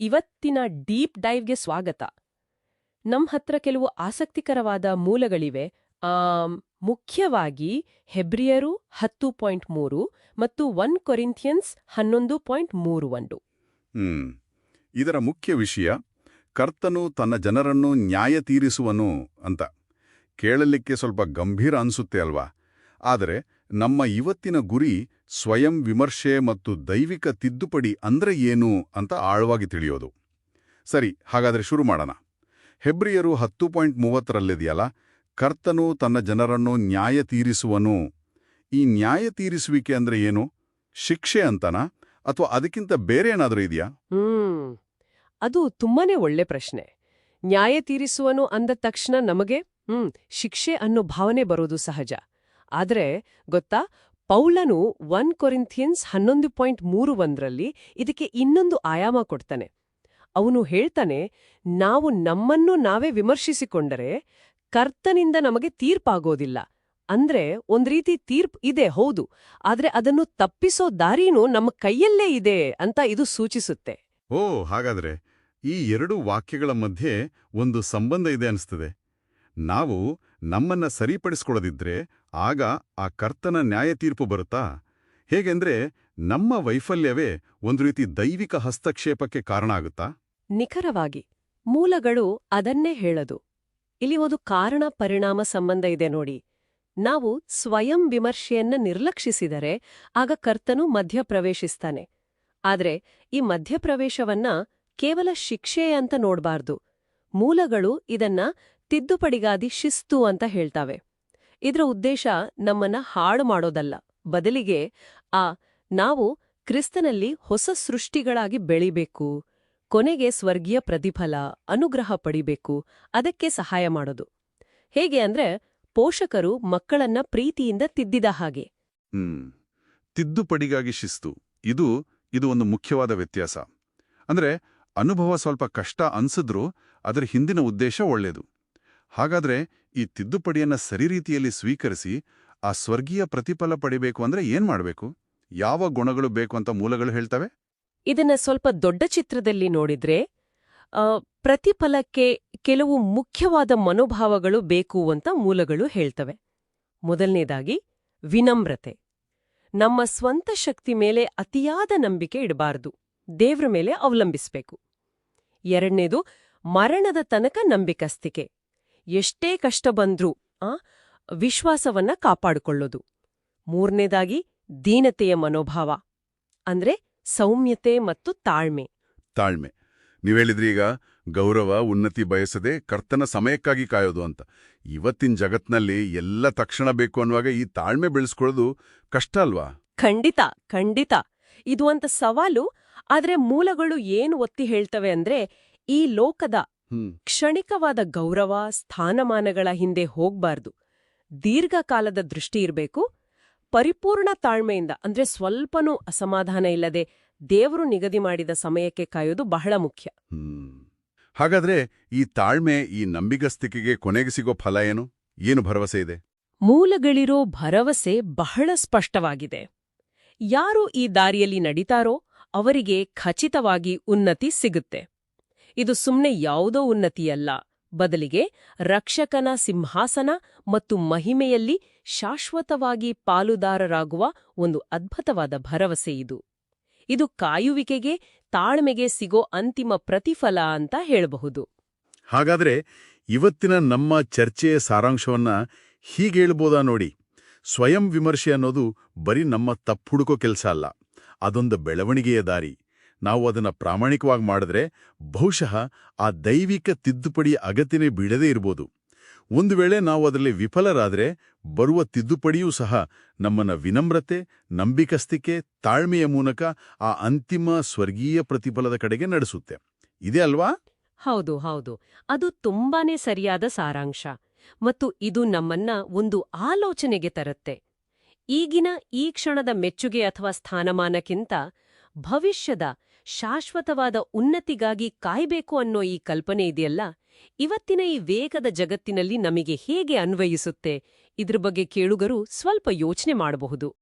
ಇವತ್ತಿನ ಡೀಪ್ ಡೈವ್ಗೆ ಸ್ವಾಗತ. ನಮ್ಮ ಹತ್ರ ಕೆಲವು ಆಸಕ್ತಿಕರವಾದ ಮೂಲಗಳಿವೆ. ಆ ಮುಖ್ಯವಾಗಿ ಹೆಬ್ರಿಯರು ಹತ್ತು ಪಾಯಿಂಟ್ ಮೂರು ಮತ್ತು ಒನ್ ಕೊರಿಂಥಿಯನ್ಸ್ ಹನ್ನೊಂದು ಪಾಯಿಂಟ್ ಮೂರು ಒಂದು. ಇದರ ಮುಖ್ಯ ವಿಷಯ, ಕರ್ತನು ತನ್ನ ಜನರನ್ನು ನ್ಯಾಯ ತೀರಿಸುವನು ಅಂತ. ಕೇಳಲಿಕ್ಕೆ ಸ್ವಲ್ಪ ಗಂಭೀರ ಅನ್ಸುತ್ತೆ ಅಲ್ವಾ? ಆದರೆ ನಮ್ಮ ಇವತ್ತಿನ ಗುರಿ ಸ್ವಯಂ ವಿಮರ್ಶೆ ಮತ್ತು ದೈವಿಕ ತಿದ್ದುಪಡಿ ಅಂದ್ರೆ ಏನು ಅಂತ ಆಳವಾಗಿ ತಿಳಿಯೋದು. ಸರಿ, ಹಾಗಾದ್ರೆ ಶುರು ಮಾಡೋಣ. ಹೆಬ್ರಿಯರು ಹತ್ತು ಪಾಯಿಂಟ್ ಮೂವತ್ತರಲ್ಲಿದೆಯಲ್ಲ, ಕರ್ತನು ತನ್ನ ಜನರನ್ನು ನ್ಯಾಯ ತೀರಿಸುವನು. ಈ ನ್ಯಾಯ ತೀರಿಸುವಿಕೆ ಅಂದ್ರೆ ಏನು? ಶಿಕ್ಷೆ ಅಂತನಾ? ಅಥವಾ ಅದಕ್ಕಿಂತ ಬೇರೆ ಏನಾದರೂ ಇದೆಯಾ? ಅದು ತುಂಬಾನೇ ಒಳ್ಳೆ ಪ್ರಶ್ನೆ. ನ್ಯಾಯ ತೀರಿಸುವನು ಅಂದ ತಕ್ಷಣ ನಮಗೆ, ಹ್ಮ್, ಶಿಕ್ಷೆ ಅನ್ನೋ ಭಾವನೆ ಬರೋದು ಸಹಜ. ಆದ್ರೆ ಗೊತ್ತಾ? ಪೌಲನು ಒನ್ ಕೊರಿಂಥಿಯನ್ಸ್ ಹನ್ನೊಂದು ಪಾಯಿಂಟ್ ಮೂರು ಒಂದರಲ್ಲಿ ಇದಕ್ಕೆ ಇನ್ನೊಂದು ಆಯಾಮ ಕೊಡ್ತಾನೆ. ಅವನು ಹೇಳ್ತಾನೆ, ನಾವು ನಮ್ಮನ್ನು ನಾವೇ ವಿಮರ್ಶಿಸಿಕೊಂಡರೆ ಕರ್ತನಿಂದ ನಮಗೆ ತೀರ್ಪಾಗೋದಿಲ್ಲ. ಅಂದ್ರೆ ಒಂದ್ ರೀತಿ ತೀರ್ಪ್ ಇದೆ, ಹೌದು. ಆದ್ರೆ ಅದನ್ನು ತಪ್ಪಿಸೋ ದಾರಿನೂ ನಮ್ಮ ಕೈಯಲ್ಲೇ ಇದೆ ಅಂತ ಇದು ಸೂಚಿಸುತ್ತೆ. ಓ, ಹಾಗಾದ್ರೆ ಈ ಎರಡು ವಾಕ್ಯಗಳ ಮಧ್ಯೆ ಒಂದು ಸಂಬಂಧ ಇದೆ ಅನಿಸ್ತದೆ. ನಾವು ನಮ್ಮನ್ನ ಸರಿಪಡಿಸ್ಕೊಳ್ಳದಿದ್ರೆ ಆಗ ಆ ಕರ್ತನ ನ್ಯಾಯ ತೀರ್ಪು ಬರುತ್ತಾ? ಹೇಗೆಂದ್ರೆ ನಮ್ಮ ವೈಫಲ್ಯವೇ ಒಂದು ರೀತಿ ದೈವಿಕ ಹಸ್ತಕ್ಷೇಪಕ್ಕೆ ಕಾರಣ ಆಗುತ್ತಾ? ನಿಖರವಾಗಿ, ಮೂಲಗಳು ಅದನ್ನೇ ಹೇಳದು. ಇಲ್ಲಿ ಒಂದು ಕಾರಣ ಪರಿಣಾಮ ಸಂಬಂಧ ಇದೆ ನೋಡಿ. ನಾವು ಸ್ವಯಂ ವಿಮರ್ಶೆಯನ್ನ ನಿರ್ಲಕ್ಷಿಸಿದರೆ ಆಗ ಕರ್ತನು ಮಧ್ಯಪ್ರವೇಶಿಸ್ತಾನೆ. ಆದರೆ ಈ ಮಧ್ಯಪ್ರವೇಶವನ್ನ ಕೇವಲ ಶಿಕ್ಷೆ ಅಂತ ನೋಡಬಾರ್ದು. ಮೂಲಗಳು ಇದನ್ನ ತಿದ್ದುಪಡಿಗಾದಿ ಶಿಸ್ತು ಅಂತ ಹೇಳ್ತಾವೆ. ಇದರ ಉದ್ದೇಶ ನಮ್ಮನ್ನ ಹಾಳು ಮಾಡೋದಲ್ಲ. ಬದಲಿಗೆ ಆ ನಾವು ಕ್ರಿಸ್ತನಲ್ಲಿ ಹೊಸ ಸೃಷ್ಟಿಗಳಾಗಿ ಬೆಳಿಬೇಕು, ಕೊನೆಗೆ ಸ್ವರ್ಗೀಯ ಪ್ರತಿಫಲ, ಅನುಗ್ರಹ ಪಡಿಬೇಕು, ಅದಕ್ಕೆ ಸಹಾಯ ಮಾಡೋದು. ಹೇಗೆ ಅಂದ್ರೆ ಪೋಷಕರು ಮಕ್ಕಳನ್ನ ಪ್ರೀತಿಯಿಂದ ತಿದ್ದಿದ ಹಾಗೆ. ತಿದ್ದುಪಡಿಗಾಗಿ ಶಿಸ್ತು. ಇದು ಇದು ಒಂದು ಮುಖ್ಯವಾದ ವ್ಯತ್ಯಾಸ. ಅಂದ್ರೆ ಅನುಭವ ಸ್ವಲ್ಪ ಕಷ್ಟ ಅನ್ಸಿದ್ರೂ ಅದರ ಹಿಂದಿನ ಉದ್ದೇಶ ಒಳ್ಳೇದು. ಹಾಗಾದ್ರೆ ಈ ತಿದ್ದುಪಡಿಯನ್ನ ಸರಿ ರೀತಿಯಲ್ಲಿ ಸ್ವೀಕರಿಸಿ, ಆ ಸ್ವರ್ಗೀಯ ಪ್ರತಿಫಲ ಪಡಿಬೇಕು ಅಂದ್ರೆ ಏನ್ ಮಾಡಬೇಕು? ಯಾವ ಗುಣಗಳು ಬೇಕು ಅಂತ ಮೂಲಗಳು ಹೇಳ್ತವೆ? ಇದನ್ನ ಸ್ವಲ್ಪ ದೊಡ್ಡ ಚಿತ್ರದಲ್ಲಿ ನೋಡಿದ್ರೆ ಪ್ರತಿಫಲಕ್ಕೆ ಕೆಲವು ಮುಖ್ಯವಾದ ಮನೋಭಾವಗಳು ಬೇಕು ಅಂತ ಮೂಲಗಳು ಹೇಳ್ತವೆ. ಮೊದಲನೇದಾಗಿ, ವಿನಮ್ರತೆ. ನಮ್ಮ ಸ್ವಂತ ಶಕ್ತಿ ಮೇಲೆ ಅತಿಯಾದ ನಂಬಿಕೆ ಇಡಬಾರದು. ದೇವ್ರ ಮೇಲೆ ಅವಲಂಬಿಸಬೇಕು. ಎರಡನೇದು, ಮರಣದ ತನಕ ನಂಬಿಕಸ್ತಿಕೆ. ಎಷ್ಟೇ ಕಷ್ಟ ಬಂದ್ರೂ ಆ ವಿಶ್ವಾಸವನ್ನ ಕಾಪಾಡಿಕೊಳ್ಳೋದು. ಮೂರನೇದಾಗಿ ದೀನತೆಯ ಮನೋಭಾವ ಅಂದ್ರೆ ಸೌಮ್ಯತೆ ಮತ್ತು ತಾಳ್ಮೆ. ತಾಳ್ಮೆ. ನೀವೇಳಿದ್ರಿ ಈಗ ಗೌರವ ಉನ್ನತಿ ಬಯಸದೆ ಕರ್ತನ ಸಮಯಕ್ಕಾಗಿ ಕಾಯೋದು ಅಂತ. ಇವತ್ತಿನ ಜಗತ್ನಲ್ಲಿ ಎಲ್ಲ ತಕ್ಷಣ ಬೇಕು ಅನ್ನುವಾಗ ಈ ತಾಳ್ಮೆ ಬೆಳೆಸ್ಕೊಳ್ಳೋದು ಕಷ್ಟ ಅಲ್ವಾ? ಖಂಡಿತ ಖಂಡಿತ. ಇದು ಅಂತ ಸವಾಲು ಆದ್ರೆ ಮೂಲಗಳು ಏನು ಒತ್ತಿ ಹೇಳ್ತವೆ ಅಂದ್ರೆ ಈ ಲೋಕದ ಕ್ಷಣಿಕವಾದ ಗೌರವ ಸ್ಥಾನಮಾನಗಳ ಹಿಂದೆ ಹೋಗ್ಬಾರ್ದು. ದೀರ್ಘಕಾಲದ ದೃಷ್ಟಿ ಇರಬೇಕು. ಪರಿಪೂರ್ಣ ತಾಳ್ಮೆಯಿಂದ ಅಂದ್ರೆ ಸ್ವಲ್ಪನೂ ಅಸಮಾಧಾನ ಇಲ್ಲದೆ ದೇವರು ನಿಗದಿ ಮಾಡಿದ ಸಮಯಕ್ಕೆ ಕಾಯೋದು ಬಹಳ ಮುಖ್ಯ. ಹಾಗಾದ್ರೆ ಈ ತಾಳ್ಮೆ ಈ ನಂಬಿಗಸ್ತಿಕೆಗೆ ಕೊನೆಗೆ ಸಿಗೋ ಫಲ ಏನು? ಏನು ಭರವಸೆ ಇದೆ? ಮೂಲಗಳಿರೋ ಭರವಸೆ ಬಹಳ ಸ್ಪಷ್ಟವಾಗಿದೆ. ಯಾರು ಈ ದಾರಿಯಲ್ಲಿ ನಡೀತಾರೋ ಅವರಿಗೆ ಖಚಿತವಾಗಿ ಉನ್ನತಿ ಸಿಗುತ್ತೆ. ಇದು ಸುಮ್ನೆ ಯಾವುದೋ ಉನ್ನತಿಯಲ್ಲ. ಬದಲಿಗೆ ರಕ್ಷಕನ ಸಿಂಹಾಸನ ಮತ್ತು ಮಹಿಮೆಯಲ್ಲಿ ಶಾಶ್ವತವಾಗಿ ಪಾಲುದಾರರಾಗುವ ಒಂದು ಅದ್ಭುತವಾದ ಭರವಸೆ ಇದು. ಇದು ಕಾಯುವಿಕೆಗೆ, ತಾಳ್ಮೆಗೆ ಸಿಗೋ ಅಂತಿಮ ಪ್ರತಿಫಲ ಅಂತ ಹೇಳಬಹುದು. ಹಾಗಾದ್ರೆ ಇವತ್ತಿನ ನಮ್ಮ ಚರ್ಚೆಯ ಸಾರಾಂಶವನ್ನ ಹೀಗೇಳ್ಬೋದಾ ನೋಡಿ. ಸ್ವಯಂ ವಿಮರ್ಶೆ ಅನ್ನೋದು ಬರೀ ನಮ್ಮ ತಪ್ಪುಡುಕೋ ಕೆಲಸ ಅಲ್ಲ. ಅದೊಂದು ಬೆಳವಣಿಗೆಯ ದಾರಿ. ನಾವು ಅದನ್ನ ಪ್ರಾಮಾಣಿಕವಾಗಿ ಮಾಡಿದ್ರೆ ಬಹುಶಃ ಆ ದೈವಿಕ ತಿದ್ದುಪಡಿಯ ಅಗತ್ಯನೇ ಬೀಳದೇ ಇರ್ಬೋದು. ಒಂದು ವೇಳೆ ನಾವು ಅದರಲ್ಲಿ ವಿಫಲರಾದ್ರೆ ಬರುವ ತಿದ್ದುಪಡಿಯೂ ಸಹ ನಮ್ಮನ್ನ ವಿನಮ್ರತೆ, ನಂಬಿಕಸ್ತಿಕೆ, ತಾಳ್ಮೆಯ ಮೂಲಕ ಆ ಅಂತಿಮ ಸ್ವರ್ಗೀಯ ಪ್ರತಿಫಲದ ಕಡೆಗೆ ನಡೆಸುತ್ತೆ. ಇದೆ ಅಲ್ವಾ? ಹೌದು ಹೌದು. ಅದು ತುಂಬಾನೇ ಸರಿಯಾದ ಸಾರಾಂಶ. ಮತ್ತು ಇದು ನಮ್ಮನ್ನ ಒಂದು ಆಲೋಚನೆಗೆ ತರುತ್ತೆ. ಈಗಿನ ಈ ಕ್ಷಣದ ಮೆಚ್ಚುಗೆ ಅಥವಾ ಸ್ಥಾನಮಾನಕ್ಕಿಂತ ಭವಿಷ್ಯದ ಶಾಶ್ವತವಾದ ಉನ್ನತಿಗಾಗಿ ಕಾಯ್ಬೇಕು ಅನ್ನೋ ಈ ಕಲ್ಪನೆ ಇದೆಯಲ್ಲ? ಇವತ್ತಿನ ಈ ವೇಗದ ಜಗತ್ತಿನಲ್ಲಿ ನಮಗೆ ಹೇಗೆ ಅನ್ವಯಿಸುತ್ತೆ? ಇದ್ರ ಬಗ್ಗೆ ಕೇಳುಗರು ಸ್ವಲ್ಪ ಯೋಚನೆ ಮಾಡಬಹುದು.